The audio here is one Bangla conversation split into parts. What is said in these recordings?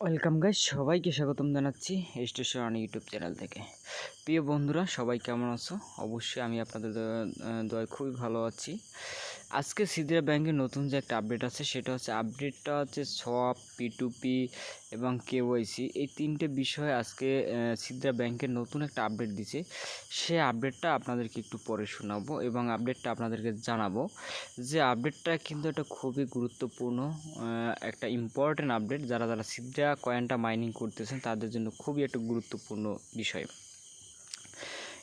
ওয়েলকাম গাইজ সবাইকে স্বাগতম জানাচ্ছি স্টেশন ইউটিউব চ্যানেল থেকে। প্রিয় বন্ধুরা, সবাই কেমন আছো? অবশ্যই আমি আপনাদের দয়া- খুবই ভালো আছি। আজকে সিদ্রা ব্যাংকের নতুন যে একটা আপডেট আছে, সেটা হচ্ছে আপডেটটা হচ্ছে সপ পিটুপি এবং কেওয়াইসি এই তিনটে বিষয়ে আজকে সিদ্রা ব্যাংকের নতুন একটা আপডেট দিছে। সে আপডেটটা আপনাদেরকে একটু পরে শোনাবো এবং আপডেটটা আপনাদেরকে জানাব যে আপডেটটা কিন্তু একটা খুবই গুরুত্বপূর্ণ একটা ইম্পর্ট্যান্ট আপডেট যারা যারা সিদ্রা কয়েনটা মাইনিং করতেছেন, তাদের জন্য খুবই একটা গুরুত্বপূর্ণ বিষয়।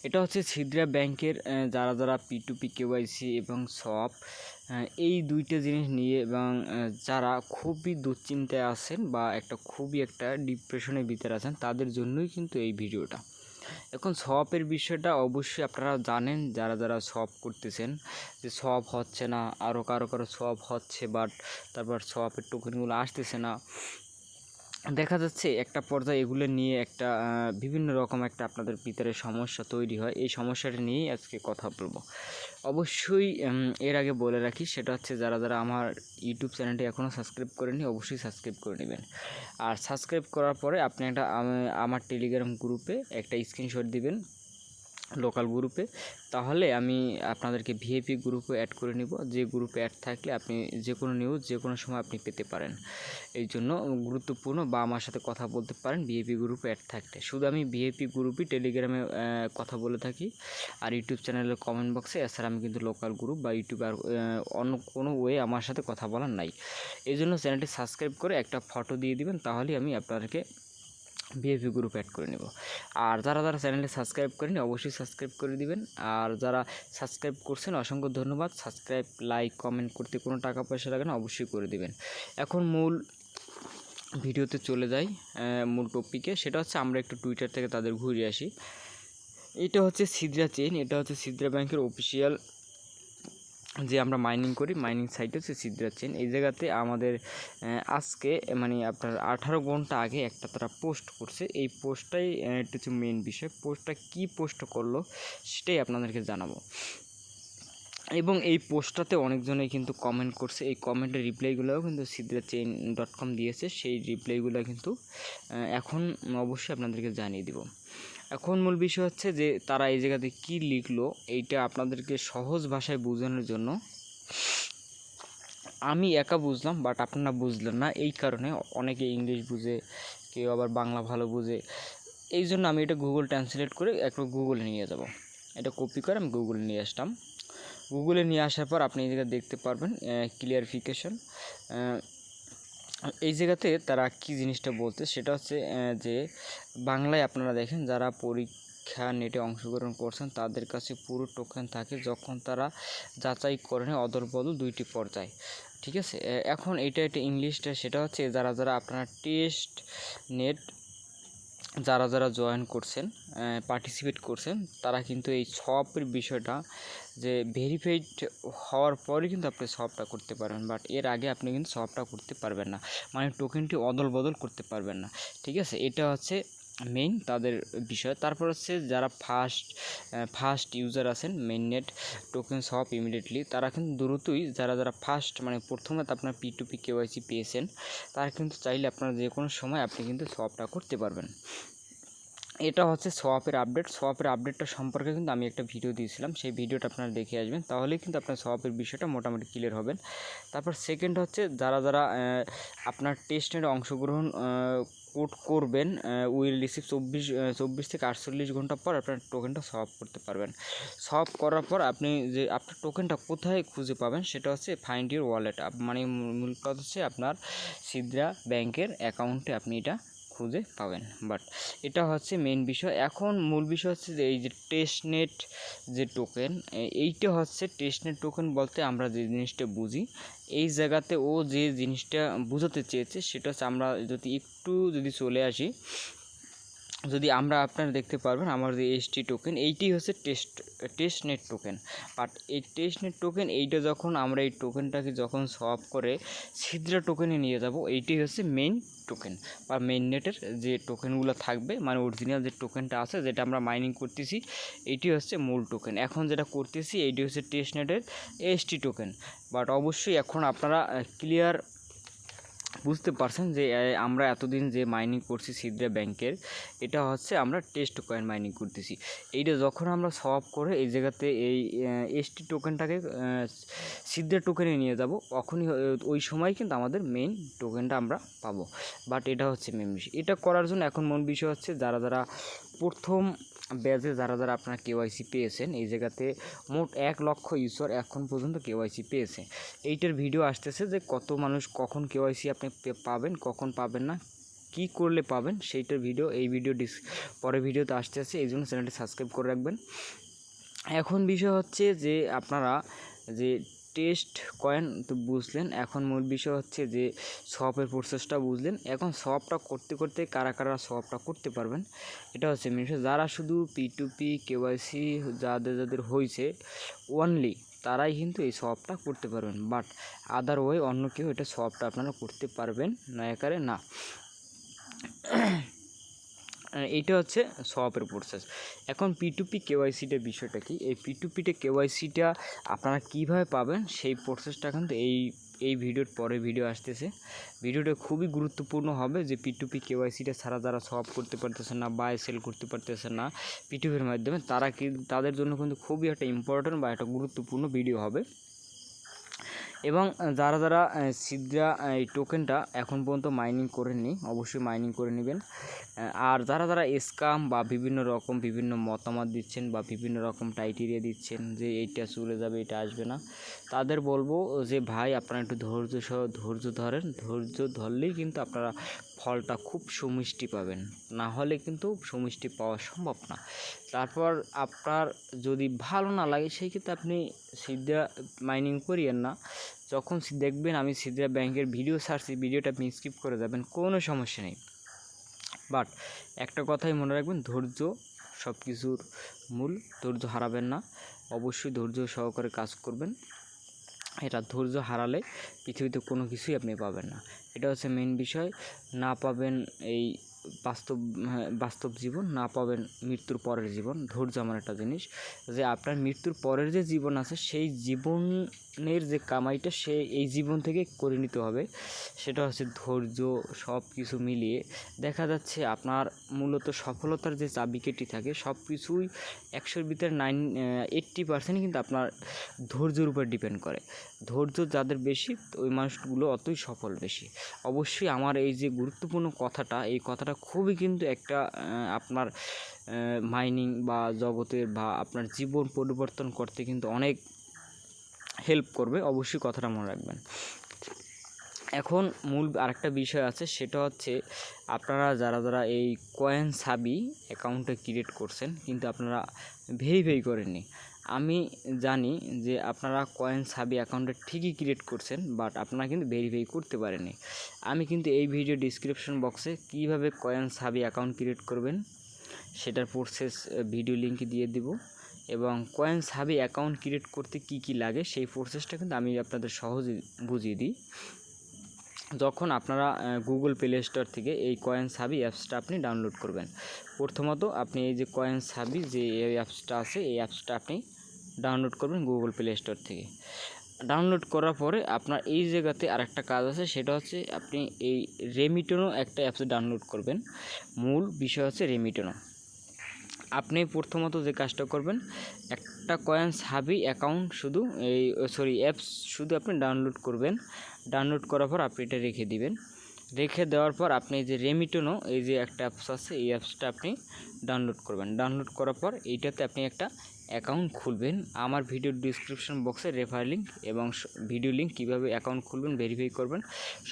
এটা হচ্ছে সিদ্রা ব্যাংকের যারা যারা পি টু পি কেওয়াইসি এবং সব এই দুইটা জিনিস নিয়ে এবং যারা খুবই দুশ্চিন্তায় আছেন বা একটা খুবই একটা ডিপ্রেশনের ভিতরে আছেন, তাদের জন্যই কিন্তু এই ভিডিওটা। এখন সপের বিষয়টা অবশ্যই আপনারা জানেন, যারা যারা সপ করতেছেন, যে সপ হচ্ছে না আরও কারও কারও সপ হচ্ছে বাট তারপর সপের টোকেনগুলো আসতেছে না। দেখা যাচ্ছে একটা পর্যায়ে এগুলো নিয়ে একটা বিভিন্ন রকম একটা আপনাদের ভিতরে সমস্যা তৈরি হয়। এই সমস্যাটা নিয়েই আজকে কথা বলব। অবশ্যই এর আগে বলে রাখি, সেটা হচ্ছে যারা যারা আমার ইউটিউব চ্যানেলটি এখনও সাবস্ক্রাইব করেনি অবশ্যই সাবস্ক্রাইব করে নেবেন। আর সাবস্ক্রাইব করার পরে আপনি একটা আমার টেলিগ্রাম গ্রুপে একটা স্ক্রিনশট দিবেন। লোকাল গ্রুপে তাহলে আমি আপনাদেরকে ভিএপি গ্রুপে অ্যাড করে নিব। যে গ্রুপে অ্যাড থাকলে আপনি যে কোনো নিউজ যে কোনো সময় আপনি পেতে পারেন। এই জন্য গুরুত্বপূর্ণ বা আমার সাথে কথা বলতে পারেন ভিএপি গ্রুপে অ্যাড থাকলে শুধু আমি ভিএপি গ্রুপই টেলিগ্রামে কথা বলে থাকি। আর ইউটিউব চ্যানেলের কমেন্ট বক্সে এছাড়া আমি কিন্তু লোকাল গ্রুপ বা ইউটিউব আর অন্য কোনো ওয়ে আমার সাথে কথা বলার নাই। এই জন্য চ্যানেলটি সাবস্ক্রাইব করে একটা ফটো দিয়ে দিবেন, তাহলেই আমি আপনাদেরকে বিএপি গ্রুপ অ্যাড করে নেব। আর যারা যারা চ্যানেলটি সাবস্ক্রাইব করেনি অবশ্যই সাবস্ক্রাইব করে দিবেন। আর যারা সাবস্ক্রাইব করছেন, অসংখ্য ধন্যবাদ। সাবস্ক্রাইব লাইক কমেন্ট করতে কোনো টাকা পয়সা লাগে না, অবশ্যই করে দিবেন। এখন মূল ভিডিওতে চলে যাই মূল টপিকে সেটা হচ্ছে আমরা একটু টুইটার থেকে তাদের ঘুরে আসি। এটা হচ্ছে সিদ্রা চেইন এটা হচ্ছে সিদ্রা ব্যাংকের অফিসিয়াল যে আমরা মাইনিং করি মাইনিং সাইট হচ্ছে সিদ্রা চেন এই জায়গাতে আমাদের আজকে মানে আপনার আঠারো ঘণ্টা আগে একটা তারা পোস্ট করছে। এই পোস্টটাই হচ্ছে মেন বিষয়। পোস্টটা কি পোস্ট করল, সেটাই আপনাদেরকে জানাব। এবং এই পোস্টটাতে অনেকজনেই কিন্তু কমেন্ট করছে। এই কমেন্টের রিপ্লাইগুলোও কিন্তু সিদ্রা চেইন ডট কম দিয়েছে। সেই রিপ্লাইগুলো কিন্তু এখন অবশ্যই আপনাদেরকে জানিয়ে দিব। এখন মূল বিষয় হচ্ছে যে তারা এই জায়গাতে কি লিখলো, এইটা আপনাদেরকে সহজ ভাষায় বোঝানোর জন্য। আমি একা বুঝলাম বাট আপনারা বুঝলেন না। এই কারণে অনেকে ইংলিশ বুঝে, কেউ আবার বাংলা ভালো বুঝে। এই জন্য আমি এটা গুগল ট্রান্সলেট করে একটু গুগলে নিয়ে যাব। এটা কপি করে আমি গুগলে নিয়ে আসলাম। গুগলে নিয়ে আসার পর আপনি এই জায়গায় দেখতে পারবেন ক্লিয়ারিফিকেশন এই জায়গাতে তারা কি জিনিসটা বলতে সেটা হচ্ছে যে বাংলায় আপনারা দেখেন যারা পরীক্ষা নেটে অংশগ্রহণ করছেন তাদের কাছে পুরো টোকেন থাকে যখন তারা যাচাই করেন অদল বদল দুইটি পর্যায়, ঠিক আছে? এখন এটা একটা ইংলিশটা সেটা হচ্ছে যারা যারা আপনারা টেস্ট নেট যারা যারা জয়েন করছেন পার্টিসিপেট করছেন, তারা কিন্তু এই সবের বিষয়টা যে ভেরিফাইড হওয়ার পরে কিন্তু আপনি সবটা করতে পারবেন বাট এর আগে আপনি কিন্তু সবটা করতে পারবেন না। মানে টোকেনটি অদল বদল করতে পারবেন না। ঠিক আছে? এটা হচ্ছে মেইন তাদের বিষয়। তারপর হচ্ছে যারা ফার্স্ট ফার্স্ট ইউজার আছেন মেইন নেট টোকেন সব ইমিডিয়েটলি তারা কিন্তু দ্রুতই যারা যারা ফার্স্ট মানে প্রথমে আপনার পি টু পি কেওয়াইসি পেয়েছেন, তারা কিন্তু চাইলে আপনারা যে কোনো সময় আপনি কিন্তু সবটা করতে পারবেন। এটা হচ্ছে সোয়াপের আপডেট সোয়াপের আপডেটটা সম্পর্কে কিন্তু আমি একটা ভিডিও দিয়েছিলাম। সেই ভিডিওটা আপনারা দেখে আসবেন। তাহলেই কিন্তু আপনার সোয়াপের বিষয়টা মোটামুটি ক্লিয়ার হবেন তারপর সেকেন্ড হচ্ছে যারা যারা আপনার টেস্টের অংশগ্রহণ কোড করবেন উইল রিসিভ চব্বিশ চব্বিশ থেকে আটচল্লিশ ঘণ্টা পর আপনার টোকেনটা সলভ করতে পারবেন। সলভ করার পর আপনি যে, আপনার টোকেনটা কোথায় খুঁজে পাবেন সেটা হচ্ছে ফাইন্ড ইউর ওয়ালেট মানে মূল কথা হচ্ছে আপনার সিদ্রা ব্যাংকের অ্যাকাউন্টে আপনি এটা খুঁজে পাবেন। বাট এটা হচ্ছে মেন বিষয়। এখন মূল বিষয় হচ্ছে যে, এই যে টেস্টনেট যে টোকেন এইটা হচ্ছে টেস্টনেট টোকেন বলতে আমরা যে জিনিসটা বুঝি, এই জায়গাতে ও যে জিনিসটা বোঝাতে চেয়েছে, সেটা হচ্ছে আমরা যদি একটু যদি চলে আসি যদি আমরা আপনারা দেখতে পারবেন, আমার যে এসটি টোকেন এইটি হচ্ছে test test net token but এই টেস্ট নেট টোকেন এইটা যখন আমরা এই টোকেনটাকে যখন সলভ করে সিদ্রা টোকেনে নিয়ে যাব, এইটি হচ্ছে মেইন টোকেন বা মেইন নেটের যে টোকেনগুলো থাকবে মানে অরিজিনাল যে টোকেনটা আছে, যেটা আমরা মাইনিং করতেছি, এইটি হচ্ছে মূল টোকেন এখন যেটা করতেছি, এইটি হচ্ছে টেস্ট নেটের এসটি টোকেন বাট অবশ্যই এখন আপনারা ক্লিয়ার বুঝতে পারছেন যে আমরা এতদিন যে মাইনিং করছি সিদ্রা ব্যাংকের এটা হচ্ছে আমরা টেস্ট কয়েন মাইনিং করতেছি। এইটা যখন আমরা সলভ করে এই জায়গাতে এই এসটি টোকেনটাকে সিদ্রা টোকেনে নিয়ে যাব, তখনই ওই সময় কিন্তু আমাদের মেইন টোকেনটা আমরা পাবো। বাট এটা হচ্ছে মেন বিষয়। এটা করার জন্য এখন মন বিষয় হচ্ছে যারা যারা প্রথম ব্যাচে যারা যারা আপনারা কেওয়াইসি পেয়েছেন, এই জায়গাতে মোট এক লক্ষ ইউজার এখন পর্যন্ত কেওয়াইসি পেয়েছে। এইটার ভিডিও আসতেছে যে কত মানুষ কখন কেওয়াইসি আপনি পাবেন, কখন পাবেন না, কি করলে পাবেন, সেইটার ভিডিও এই ভিডিও ডিস পরে ভিডিওতে আসতে আসছে এই জন্য চ্যানেলটি সাবস্ক্রাইব করে রাখবেন। এখন বিষয় হচ্ছে যে আপনারা যে টেস্ট কয়েন তো বুঝলেন। এখন মূল বিষয় হচ্ছে যে শপের প্রসেসটা বুঝলেন। এখন শপটা করতে করতে কারা কারা শপটা করতে পারবেন, এটা হচ্ছে মেন বিষয়। যারা শুধু পি টু পি কেওয়াইসি যাদের যাদের হয়েছে অনলি তারাই কিন্তু এই শপটা করতে পারবেন। বাট আদার অন্য কেউ এটা শপটা আপনারা করতে পারবেন, না একারে না। এইটা হচ্ছে সপের প্রসেস এখন পিটুপি টু পি কেওয়াইসিটার বিষয়টা কি? এই পি টু পিটা কেওয়াইসিটা আপনারা কীভাবে পাবেন? সেই প্রসেসটা কিন্তু এই এই ভিডিওর পরে ভিডিও আসতেছে। ভিডিওটা খুবই গুরুত্বপূর্ণ হবে যে পিটুপি কেওয়াইসিটা ছাড়া যারা সব করতে পারতেছে না বাই সেল করতে পারতেছে না পিটুপির মাধ্যমে, তারা কি, তাদের জন্য কিন্তু খুবই একটা ইম্পর্ট্যান্ট বা একটা গুরুত্বপূর্ণ ভিডিও হবে। এবং যারা যারা সিদ্রা এই টোকেনটা এখন পর্যন্ত মাইনিং করেননি, অবশ্যই মাইনিং করে নেবেন। আর যারা যারা স্কাম বা বিভিন্ন রকম বিভিন্ন মতামত দিচ্ছেন বা বিভিন্ন রকম টাইটেরিয়া দিচ্ছেন যে এইটা চলে যাবে এটা আসবে না, তাদের বলব যে, ভাই, আপনারা একটু ধৈর্য সহ, ধৈর্য ধরেন। ধৈর্য ধরলেই কিন্তু আপনারা ফলটা খুব সুমিষ্টি পাবেন। না হলে কিন্তু সুমিষ্টি পাওয়া সম্ভব না। তারপর আপনার যদি ভালো না লাগে, সেই ক্ষেত্রে আপনি সিদ্ধা মাইনিং করিয়েন না। যখন দেখবেন আমি সিদ্ধা ব্যাংকের ভিডিও ছাড়ছি ভিডিওটা আপনি স্কিপ করে যাবেন, কোনো সমস্যা নেই। বাট একটা কথাই মনে রাখবেন, ধৈর্য সব কিছুর মূল, ধৈর্য হারাবেন না। অবশ্যই ধৈর্য সহকারে কাজ করবেন। এটা ধৈর্য হারালে পৃথিবীতে কোনো কিছুই আপনি পাবেন না। এটা হচ্ছে মেন বিষয়। না পাবেন এই বাস্তব হ্যাঁ, বাস্তব জীবন না পাবেন মৃত্যুর পরের জীবন। ধৈর্য এমন একটা জিনিস যে আপনার মৃত্যুর পরের যে জীবন আছে সেই জীবনের যে কামাইটা সে এই জীবন থেকে করে নিতে হবে। সেটা হচ্ছে ধৈর্য সব কিছু মিলিয়ে। দেখা যাচ্ছে আপনার মূলত সফলতার যে চাবিকাঠি থাকে সব কিছুই একশোর ভিতরে নাইন এইট্টি পার্সেন্ট কিন্তু আপনার ধৈর্যের উপর ডিপেন্ড করে। ধৈর্য যাদের বেশি ওই মানুষগুলো অতই সফল বেশি। অবশ্যই আমার এই যে গুরুত্বপূর্ণ কথাটা এই কথাটা খুবই কিন্তু একটা আপনার মাইনিং বা জগতের বা আপনার জীবন পরিবর্তন করতে কিন্তু অনেক হেল্প করবে। অবশ্যই কথাটা মনে রাখবেন। এখন মূল আরেকটা বিষয় আছে, সেটা হচ্ছে আপনারা যারা যারা এই কয়েন সাবি অ্যাকাউন্টে ক্রিয়েট করছেন, কিন্তু আপনারা ভেরিফাই করেননি আমি জানি যে আপনারা কয়েন সাবি অ্যাকাউন্টে ঠিকই ক্রিয়েট করছেন বাট আপনারা কিন্তু ভেরিফাই করতে পারেননি। আমি কিন্তু এই ভিডিও ডিসক্রিপশন বক্সে কীভাবে কয়েন সাবি অ্যাকাউন্ট ক্রিয়েট করবেন, সেটার প্রসেস ভিডিও লিঙ্ক দিয়ে দিব এবং কয়েন সাবি অ্যাকাউন্ট ক্রিয়েট করতে কি কি লাগে, সেই প্রসেসটা কিন্তু আমি আপনাদের সহজে বুঝিয়ে দিই। যখন আপনারা গুগল প্লে স্টোর থেকে এই কয়েন সাবি অ্যাপসটা আপনি ডাউনলোড করবেন, প্রথমত আপনি এই যে কয়েন সাবি যে অ্যাপসটা আছে, এই অ্যাপসটা আপনি ডাউনলোড করবেন গুগল প্লে স্টোর থেকে। ডাউনলোড করার পরে আপনার এই জায়গাতে আরেকটা কাজ আছে, সেটা হচ্ছে আপনি এই রেমিটনও একটা অ্যাপস ডাউনলোড করবেন। মূল বিষয় হচ্ছে রেমিটনও আপনি প্রথমত যে কাজটা করবেন, একটা কয়েন সাবি অ্যাকাউন্ট শুধু এই সরি অ্যাপস শুধু আপনি ডাউনলোড করবেন। ডাউনলোড করার পর আপনি এটা রেখে দিবেন। রেখে দেওয়ার পর আপনি যে রেমিটোনো এই যে একটা অ্যাপস আছে, এই অ্যাপসটা আপনি ডাউনলোড করবেন। ডাউনলোড করার পর এইটাতে আপনি একটা অ্যাকাউন্ট খুলবেন। আমার ভিডিও ডিসক্রিপশন বক্সে রেফার লিঙ্ক এবং ভিডিও লিঙ্ক কীভাবে অ্যাকাউন্ট খুলবেন ভেরিফাই করবেন,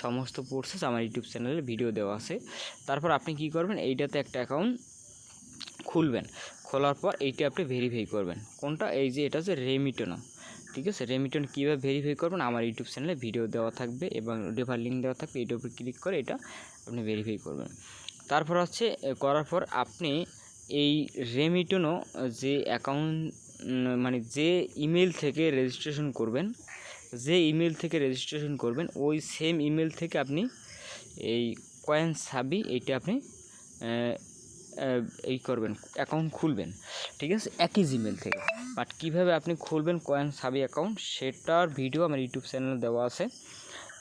সমস্ত প্রসেস আমার ইউটিউব চ্যানেলে ভিডিও দেওয়া আছে। তারপর আপনি কি করবেন, এইটাতে একটা অ্যাকাউন্ট খুলবেন। খোলার পর এইটা আপনি ভেরিফাই করবেন। কোনটা? এই যে এটা হচ্ছে রেমিটনও ঠিক আছে রেমিটন কীভাবে ভেরিফাই করবেন, আমার ইউটিউব চ্যানেলে ভিডিও দেওয়া থাকবে এবং রেফার লিঙ্ক দেওয়া থাকবে এইটার উপর ক্লিক করে এটা আপনি ভেরিফাই করবেন। তারপর হচ্ছে করার পর আপনি এই রেমিটনও যে অ্যাকাউন্ট মানে যে ইমেল থেকে রেজিস্ট্রেশন করবেন, যে ইমেল থেকে রেজিস্ট্রেশন করবেন, ওই সেম ইমেল থেকে আপনি এই কয়েন সাবি এইটা আপনি এই করবেন অ্যাকাউন্ট খুলবেন, ঠিক আছে? একই জিমেল থেকে। বাট কীভাবে আপনি খুলবেন, কয়েন সাবি অ্যাকাউন্ট সেটার ভিডিও আমার ইউটিউব চ্যানেলে দেওয়া আছে,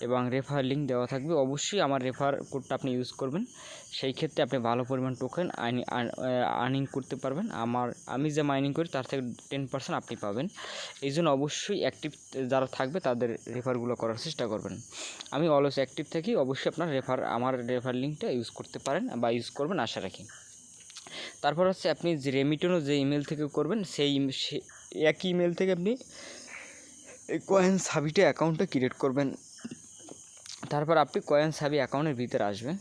এবং রেফার লিঙ্ক দেওয়া থাকবে। অবশ্যই আমার রেফার কোডটা আপনি ইউজ করবেন। সেই ক্ষেত্রে আপনি ভালো পরিমাণ টোকেন আইনি আর্নিং করতে পারবেন। আমার, আমি যে মাইনিং করি, তার থেকে টেন পার্সেন্ট আপনি পাবেন। এই জন্য অবশ্যই অ্যাক্টিভ যারা থাকবে, তাদের রেফারগুলো করার চেষ্টা করবেন। আমি অলওয়েজ অ্যাক্টিভ থাকি। অবশ্যই আপনার রেফার আমার রেফার লিঙ্কটা ইউজ করতে পারেন বা ইউজ করবেন, আশা রাখি। তারপর হচ্ছে আপনি যে রেমিটনও যে ইমেল থেকে করবেন, সেই একই ইমেল থেকে আপনি কয়েন সাবিটে অ্যাকাউন্টটা ক্রিয়েট করবেন। তারপর আপনি কয়েন সাবি অ্যাকাউন্টের ভিতরে আসবেন।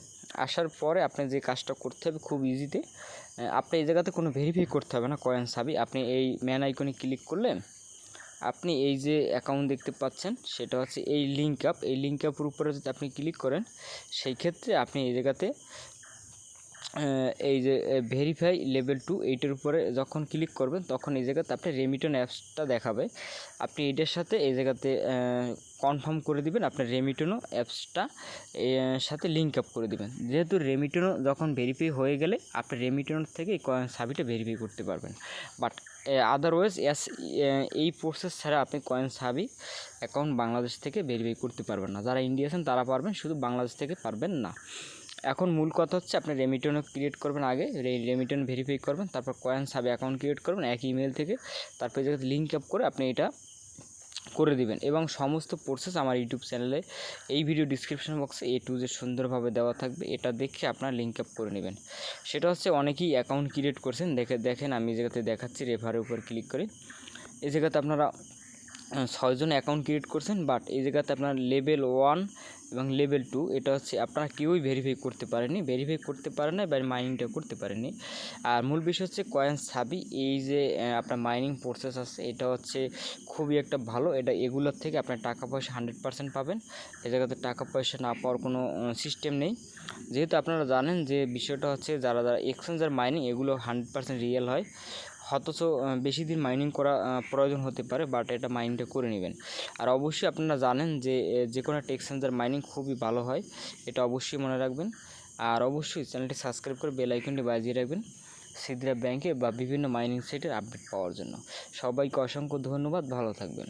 আসার পরে আপনি যে কাজটা করতে হবে খুব ইজিতে আপনি এই জায়গাতে কোনো ভেরিফাই করতে হবে না কয়েন সাবি আপনি এই ম্যান আইকনে ক্লিক করলে আপনি এই যে অ্যাকাউন্ট দেখতে পাচ্ছেন, সেটা হচ্ছে এই লিঙ্ক আপ এই লিঙ্ক আপের উপরে যদি আপনি ক্লিক করেন, সেই ক্ষেত্রে আপনি এই জায়গাতে এই যে ভেরিফাই লেভেল টু এইটার উপরে যখন ক্লিক করবেন, তখন এই জায়গাতে আপনি রেমিটন অ্যাপসটা দেখাবে। আপনি এটার সাথে এই জায়গাতে কনফার্ম করে দিবেন আপনার রেমিটনও অ্যাপসটা সাথে লিঙ্ক আপ করে দিবেন। যেহেতু রেমিটনও যখন ভেরিফাই হয়ে গেলে, আপনি রেমিটন থেকে এই সাবিটা ভেরিফাই করতে পারবেন। বাট আদারওয়াইজ এস এই প্রসেস ছাড়া আপনি কয়েন সাবি অ্যাকাউন্ট বাংলাদেশ থেকে ভেরিফাই করতে পারবেন না। যারা ইন্ডিয়া আছেন, তারা পারবেন, শুধু বাংলাদেশ থেকে পারবেন না। এখন মূল কথা হচ্ছে আপনি রেমিটনও ক্রিয়েট করবেন আগে রেমিটন ভেরিফাই করবেন, তারপর কয়েন সাবে অ্যাকাউন্ট ক্রিয়েট করবেন এক ইমেল থেকে, তারপর জায়গাতে লিঙ্ক আপ করে আপনি এটা করে দিবেন। এবং সমস্ত প্রসেস আমার ইউটিউব চ্যানেলে এই ভিডিও ডিসক্রিপশন বক্সে এ টু যে সুন্দরভাবে দেওয়া থাকবে, এটা দেখে আপনার লিঙ্ক আপ করে নেবেন। সেটা হচ্ছে অনেকেই অ্যাকাউন্ট ক্রিয়েট করছেন, দেখে, দেখেন আমি জায়গাতে দেখাচ্ছি রেফারের উপর ক্লিক করে। এই জায়গাতে আপনারা ছয়জন অ্যাকাউন্ট ক্রিয়েট করছেন বাট এই জায়গাতে আপনার লেভেল ওয়ান এবং লেভেল টু এটা হচ্ছে আপনারা কেউই ভেরিফাই করতে পারেনি ভেরিফাই করতে পারে না বা মাইনিংটা করতে পারেনি আর মূল বিষয় হচ্ছে কয়েন সাবি এই যে আপনার মাইনিং প্রসেস আছে, এটা হচ্ছে খুবই একটা ভালো, এটা এগুলোর থেকে আপনার টাকা পয়সা হান্ড্রেড পার্সেন্ট পাবেন। এই জায়গাতে টাকা পয়সা না পাওয়ার কোনো সিস্টেম নেই। যেহেতু আপনারা জানেন যে বিষয়টা হচ্ছে যারা যারা এক্সচেঞ্জার মাইনিং এগুলো হান্ড্রেড পার্সেন্ট রিয়েল হয়। আহ, বেশি দিন মাইনিং করা প্রয়োজন হতে পারে বাট এটা মাইনিংটা করে নেবেন। আর অবশ্যই আপনারা জানেন যে যে কোনো একটা মাইনিং খুবই ভালো হয় এটা অবশ্যই মনে রাখবেন। আর অবশ্যই চ্যানেলটি সাবস্ক্রাইব করে বেল আইকনটি বাজিয়ে রাখবেন সিদ্রা ব্যাংকে বা বিভিন্ন মাইনিং সাইটের আপডেট পাওয়ার জন্য। সবাইকে অসংখ্য ধন্যবাদ ভালো থাকবেন।